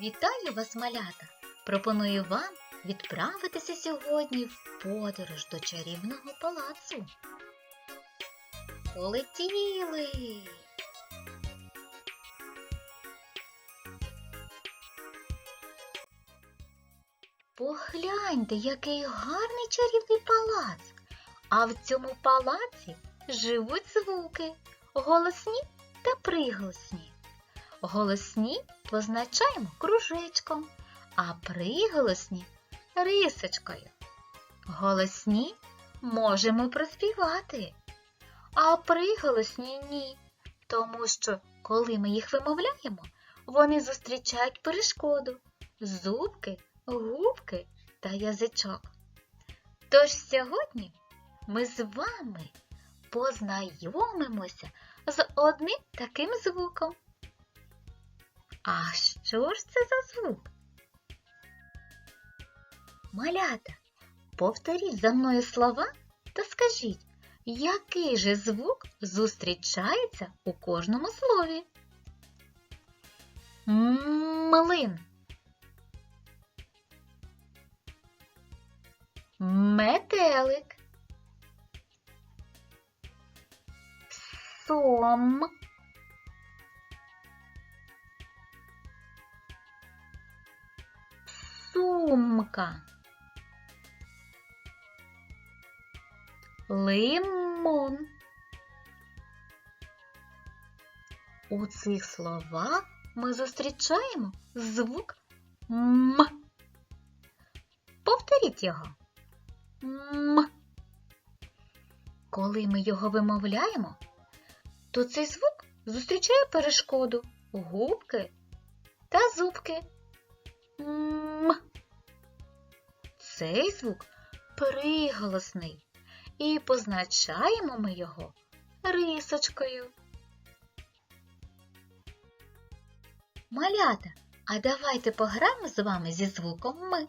Вітаю вас, малята! Пропоную вам відправитися сьогодні в подорож до чарівного палацу. Полетіли! Погляньте, який гарний чарівний палац. А в цьому палаці живуть звуки голосні та приголосні. Голосні позначаємо кружечком, а приголосні рисочкою. Голосні можемо проспівати, а приголосні ні, тому що, коли ми їх вимовляємо, вони зустрічають перешкоду зубки, губки та язичок. Тож сьогодні ми з вами познайомимося з одним таким звуком. А що ж це за звук? Малята, повторіть за мною слова та скажіть, який же звук зустрічається у кожному слові? Млин. Метелик. Сом. Сумка. Лимон. У цих словах ми зустрічаємо звук М. Повторіть його. М. Коли ми його вимовляємо, то цей звук зустрічає перешкоду губки та зубки. М. Цей звук приголосний, і позначаємо ми його рисочкою. Малята, а давайте пограємо з вами зі звуком ми.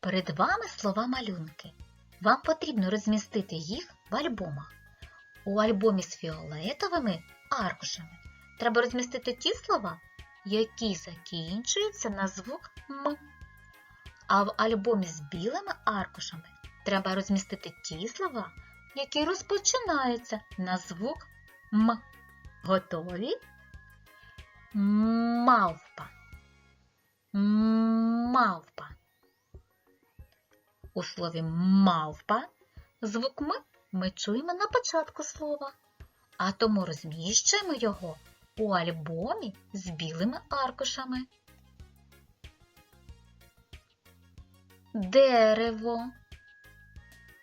Перед вами слова малюнки. Вам потрібно розмістити їх в альбомах. У альбомі з фіолетовими аркушами треба розмістити ті слова, які закінчуються на звук М. А в альбомі з білими аркушами треба розмістити ті слова, які розпочинаються на звук М. Готові? Мавпа. Мавпа. У слові мавпа звук М ми чуємо на початку слова, а тому розміщуємо його у альбомі з білими аркушами. Дерево.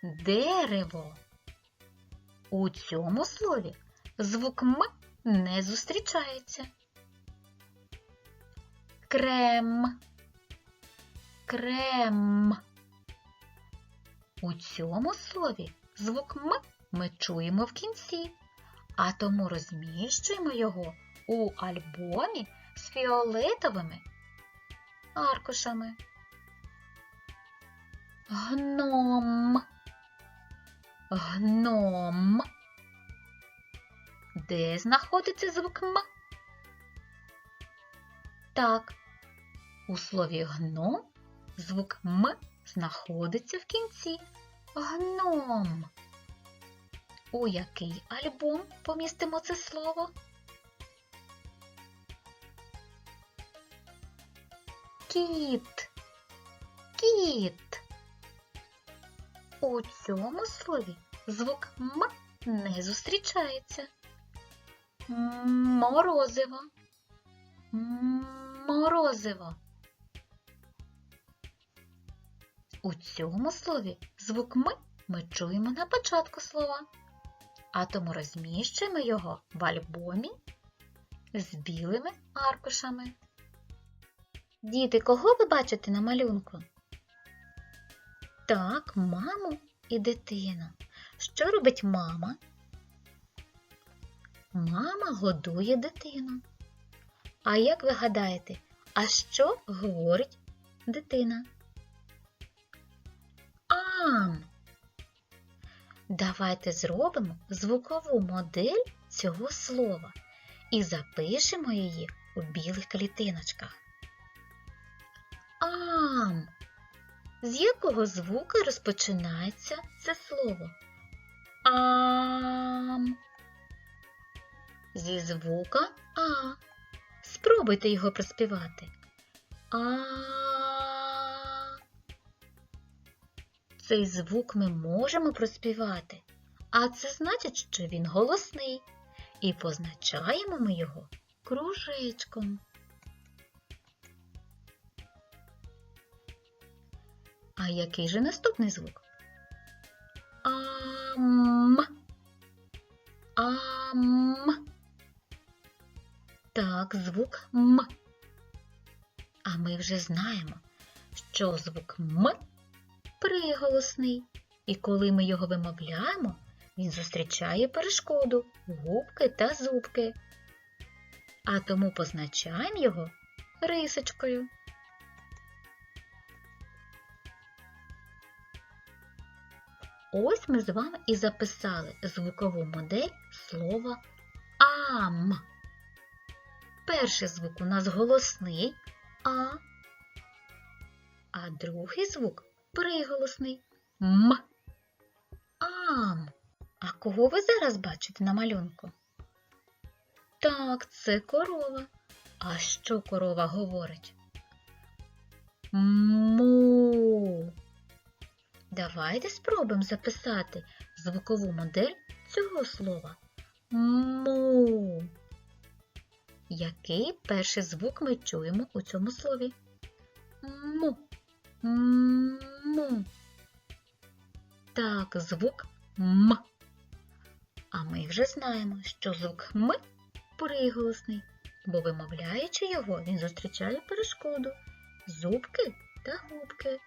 Дерево. У цьому слові звук М не зустрічається. Крем. Крем. У цьому слові звук М ми чуємо в кінці, а тому розміщуємо його у альбомі з фіолетовими аркушами. Гном. Гном. Де знаходиться звук М? Так, у слові гном звук М знаходиться в кінці. Гном. У який альбом помістимо це слово? Кіт. Кіт. У цьому слові звук М не зустрічається. Морозиво. Морозиво. У цьому слові звук М ми чуємо на початку слова, а тому розміщуємо його в альбомі з білими аркушами. Діти, кого ви бачите на малюнку? Так, маму і дитину. Що робить мама? Мама годує дитину. А як ви гадаєте, а що говорить дитина? Ам. Давайте зробимо звукову модель цього слова і запишемо її у білих клітиночках. Ам. З якого звука розпочинається це слово? Ам. Зі звука А. Спробуйте його проспівати. А. Цей звук ми можемо проспівати, а це значить, що він голосний, і позначаємо ми його кружечком. А який же наступний звук? Ам. Ам. Так, звук М. А ми вже знаємо, що звук М приголосний, і коли ми його вимовляємо, він зустрічає перешкоду губки та зубки. А тому позначаємо його рисочкою. Ось ми з вами і записали звукову модель слова ам. Перший звук у нас голосний а, а другий звук приголосний м. Ам. А кого ви зараз бачите на малюнку? Так, це корова. А що корова говорить? Му. Давайте спробуємо записати звукову модель цього слова. Му. Який перший звук ми чуємо у цьому слові? Му. Му. Так, звук М. А ми вже знаємо, що звук М приголосний, бо вимовляючи його, він зустрічає перешкоду зубки та губки.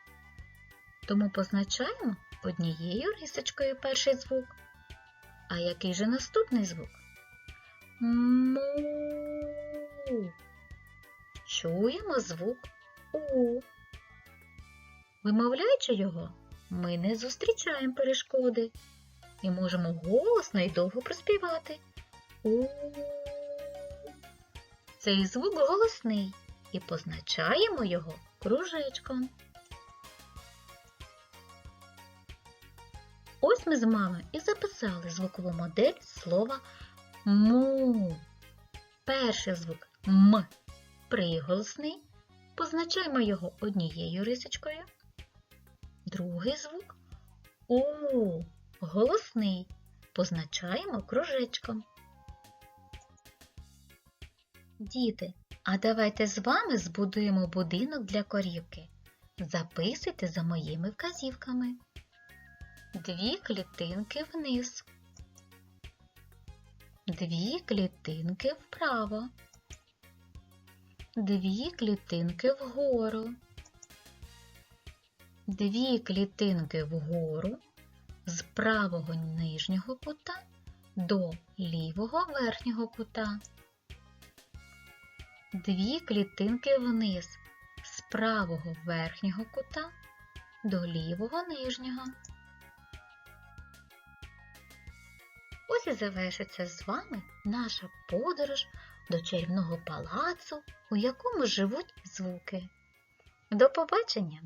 Тому позначаємо однією рисочкою перший звук. А який же наступний звук? Му. Чуємо звук У. Вимовляючи його, ми не зустрічаємо перешкоди і можемо голосно і довго проспівати. У. Цей звук голосний і позначаємо його кружечком. Ось ми з мамою і записали звукову модель слова му. Перший звук М приголосний. Позначаємо його однією рисочкою. Другий звук У голосний. Позначаємо кружечком. Діти, а давайте з вами збудуємо будинок для корівки. Записуйте за моїми вказівками. Дві клітинки вниз. Дві клітинки вправо. Дві клітинки вгору. Дві клітинки вгору з правого нижнього кута до лівого верхнього кута. Дві клітинки вниз з правого верхнього кута до лівого нижнього. Ось і завершиться з вами наша подорож до чарівного палацу, у якому живуть звуки. До побачення!